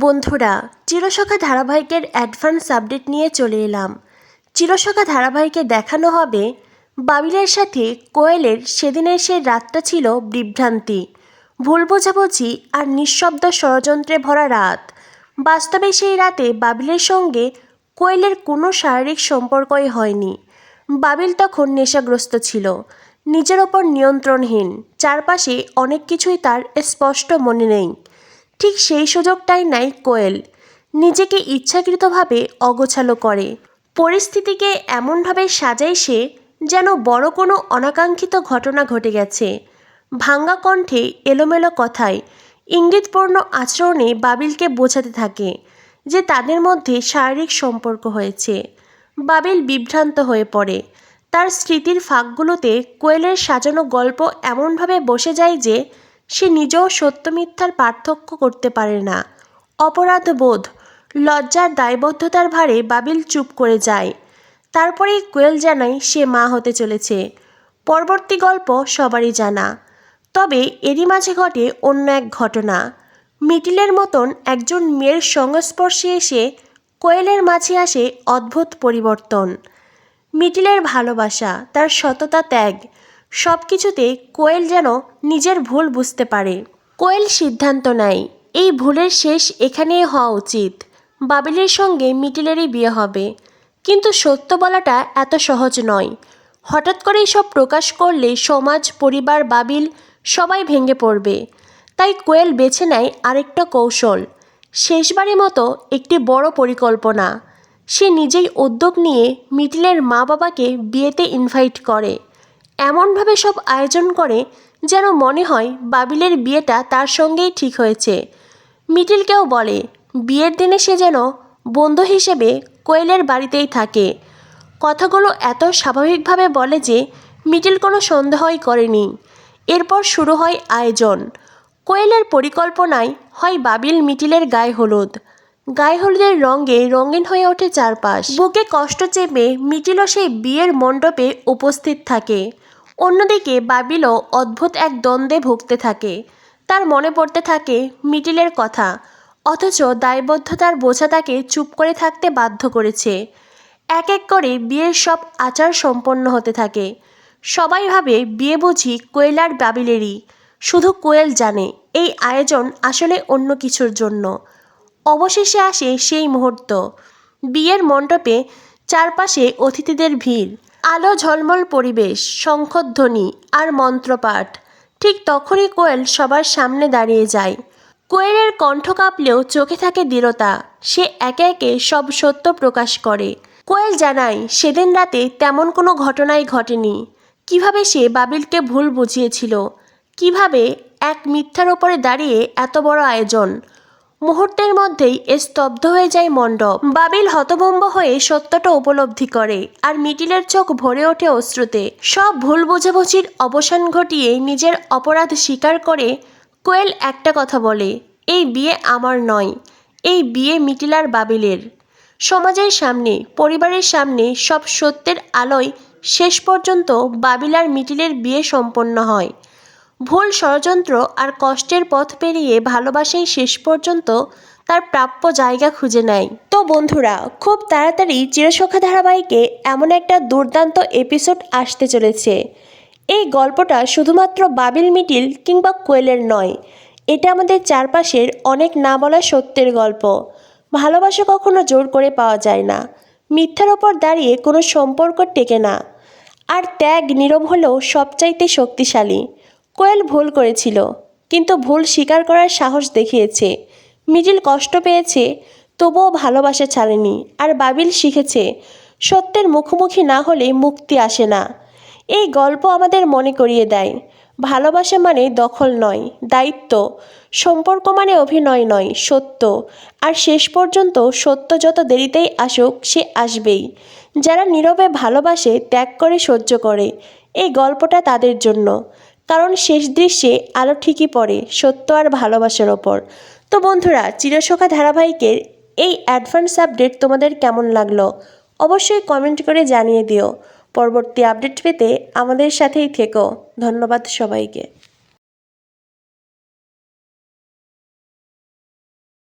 বন্ধুরা, চিরসখা ধারাবাহিকের advance update নিয়ে চলে এলাম। চিরসখা ধারাবাহিকে দেখানো হবে বাবিলের সাথে কোয়েলের সেদিনের সেই রাতটা ছিল বিভ্রান্তি। ভুল বোঝাবুঝি আর নিঃশব্দ ষড়যন্ত্রে ভরা রাত। বাস্তবে সেই রাতে বাবিলের সঙ্গে কোয়েলের কোনো শারীরিক সম্পর্কই হয়নি। বাবিল তখন নেশাগ্রস্ত ছিল। নিজের ওপর নিয়ন্ত্রণহীন। চারপাশে অনেক কিছুই তার স্পষ্ট মনে নেই। ঠিক সেই সুযোগটাই নাই কোয়েল। নিজেকে ইচ্ছাকৃতভাবে অগোছালো করে। পরিস্থিতিকে এমনভাবে সাজায় সে যেন বড় কোনো অনাকাঙ্ক্ষিত ঘটনা ঘটে গেছে। ভাঙ্গা কণ্ঠে এলোমেলো কথায় ইঙ্গিতপূর্ণ আচরণে বাবিলকে বোঝাতে থাকে যে তাদের মধ্যে শারীরিক সম্পর্ক হয়েছে। বাবিল বিভ্রান্ত হয়ে পড়ে। তার স্মৃতির ফাঁকগুলোতে কোয়েলের সাজানো গল্প এমনভাবে বসে যায় যে সে নিজেও সত্য মিথ্যার পার্থক্য করতে পারে না। অপরাধ বোধ লজ্জার দায়বদ্ধতার ভারে বাবিল চুপ করে যায়। তারপরেই কোয়েল জানায় সে মা হতে চলেছে। পরবর্তী গল্প সবারই জানা। তবে এরই মাঝে ঘটে অন্য এক ঘটনা। মিটিলের মতন একজন মেয়ের সংস্পর্শে এসে কোয়েলের মাঝে আসে অদ্ভুত পরিবর্তন। মিটিলের ভালোবাসা, তার সততা ত্যাগ সব কিছুতে কোয়েল যেন নিজের ভুল বুঝতে পারে। কোয়েল সিদ্ধান্ত নেয়, এই ভুলের শেষ এখানেই হওয়া উচিত। বাবিলের সঙ্গে মিটিলেরই বিয়ে হবে। কিন্তু সত্য বলাটা এত সহজ নয়। হঠাৎ করে সব প্রকাশ করলে সমাজ, পরিবার, বাবিল সবাই ভেঙে পড়বে। তাই কোয়েল বেছে নেয় আরেকটা কৌশল। শেষবারের মতো একটি বড় পরিকল্পনা। সে নিজেই উদ্যোগ নিয়ে মিটিলের মা বাবাকে বিয়েতে ইনভাইট করে। এমনভাবে সব আয়োজন করে যেন মনে হয় বাবিলের বিয়েটা তার সঙ্গেই ঠিক হয়েছে। মিটিলকেও বলে, বিয়ের দিনে সে যেন বন্ধু হিসেবে কোয়েলের বাড়িতেই থাকে। কথাগুলো এত স্বাভাবিকভাবে বলে যে মিটিল কোনো সন্দেহই করেনি। এরপর শুরু হয় আয়োজন। কোয়েলের পরিকল্পনায় হয় বাবিল মিটিলের গায়ে হলুদ। গায়ে হলুদের রঙে রঙিন হয়ে ওঠে চারপাশ। বুকে কষ্ট চেপে মিটিলও সেই বিয়ের মণ্ডপে উপস্থিত থাকে। অন্যদিকে বাবিলও অদ্ভুত এক দ্বন্দ্বে ভুগতে থাকে। তার মনে পড়তে থাকে মিটিলের কথা, অথচ দায়বদ্ধতার বোঝা তাকে চুপ করে থাকতে বাধ্য করেছে। এক এক করে বিয়ের সব আচার সম্পন্ন হতে থাকে। সবাই ভাবে বিয়ে বুঝি কোয়েলার বাবিলেরই। শুধু কোয়েল জানে, এই আয়োজন আসলে অন্য কিছুর জন্য। অবশেষে আসে সেই মুহূর্ত। বিয়ের মণ্ডপে চারপাশে অতিথিদের ভিড়। আলো ঝলমল পরিবেশ, শঙ্খধ্বনি আর মন্ত্রপাঠ। ঠিক তখনই কোয়েল সবার সামনে দাঁড়িয়ে যায়। কোয়েলের কণ্ঠ কাঁপলেও চোখে থাকে দৃঢ়তা। সে একে একে সব সত্য প্রকাশ করে। কোয়েল জানায়, সেদিন রাতে তেমন কোনো ঘটনাই ঘটেনি। কীভাবে সে বাবিলকে ভুল বুঝিয়েছিল? কীভাবে এক মিথ্যার ওপরে দাঁড়িয়ে এত বড় আয়োজন? মুহূর্তের মধ্যেই স্তব্ধ হয়ে যায় মণ্ডপ। বাবিল হতভম্ব হয়ে সত্যটা উপলব্ধি করে আর মিটিলের চোখ ভরে ওঠে অশ্রুতে। সব ভুল বোঝাবুঝির অবসান ঘটিয়ে নিজের অপরাধ স্বীকার করে কোয়েল একটা কথা বলে, এই বিয়ে আমার নয়, এই বিয়ে মিটিলার বাবিলের। সমাজের সামনে, পরিবারের সামনে সব সত্যের আলোয় শেষ পর্যন্ত বাবিলার মিটিলের বিয়ে সম্পন্ন হয়। ভুল ষড়যন্ত্র আর কষ্টের পথ পেরিয়ে ভালোবাসাই শেষ পর্যন্ত তার প্রাপ্য জায়গা খুঁজে নেয়। তো বন্ধুরা, খুব তাড়াতাড়ি চিরসখা ধারাবাহিকে এমন একটা দুর্দান্ত এপিসোড আসতে চলেছে। এই গল্পটা শুধুমাত্র বাবিল মিটিল কিংবা কোয়েলের নয়, এটা আমাদের চারপাশের অনেক না বলা সত্যের গল্প। ভালোবাসা কখনো জোর করে পাওয়া যায় না, মিথ্যার ওপর দাঁড়িয়ে কোনো সম্পর্ক টেকে না। আর ত্যাগ নীরব হলেও সবচাইতে শক্তিশালী। কোয়েল ভুল করেছিল, কিন্তু ভুল স্বীকার করার সাহস দেখিয়েছে। মিডিল কষ্ট পেয়েছে, তবুও ভালোবাসা ছাড়েনি, আর বাবিল শিখেছে, সত্যের মুখোমুখি না হলে মুক্তি আসে না। এই গল্প আমাদের মনে করিয়ে দেয়, ভালোবাসা মানে দখল নয়, দায়িত্ব। সম্পর্ক মানে অভিনয় নয়, সত্য। আর শেষ পর্যন্ত সত্য যত দেরিতেই আসুক, সে আসবেই। যারা নীরবে ভালোবাসে, ত্যাগ করে সহ্য করে। এই গল্পটা তাদের জন্য। কারণ শেষ দৃশ্যে আলো ঠিকই পড়ে, সত্য আর ভালোবাসার ওপর। তো বন্ধুরা, চিরসখা ধারাবাহিকের এই অ্যাডভান্স আপডেট তোমাদের কেমন লাগল? অবশ্যই কমেন্ট করে জানিয়ে দিও। পরবর্তী আপডেট পেতে আমাদের সাথেই থেকো। ধন্যবাদ সবাইকে।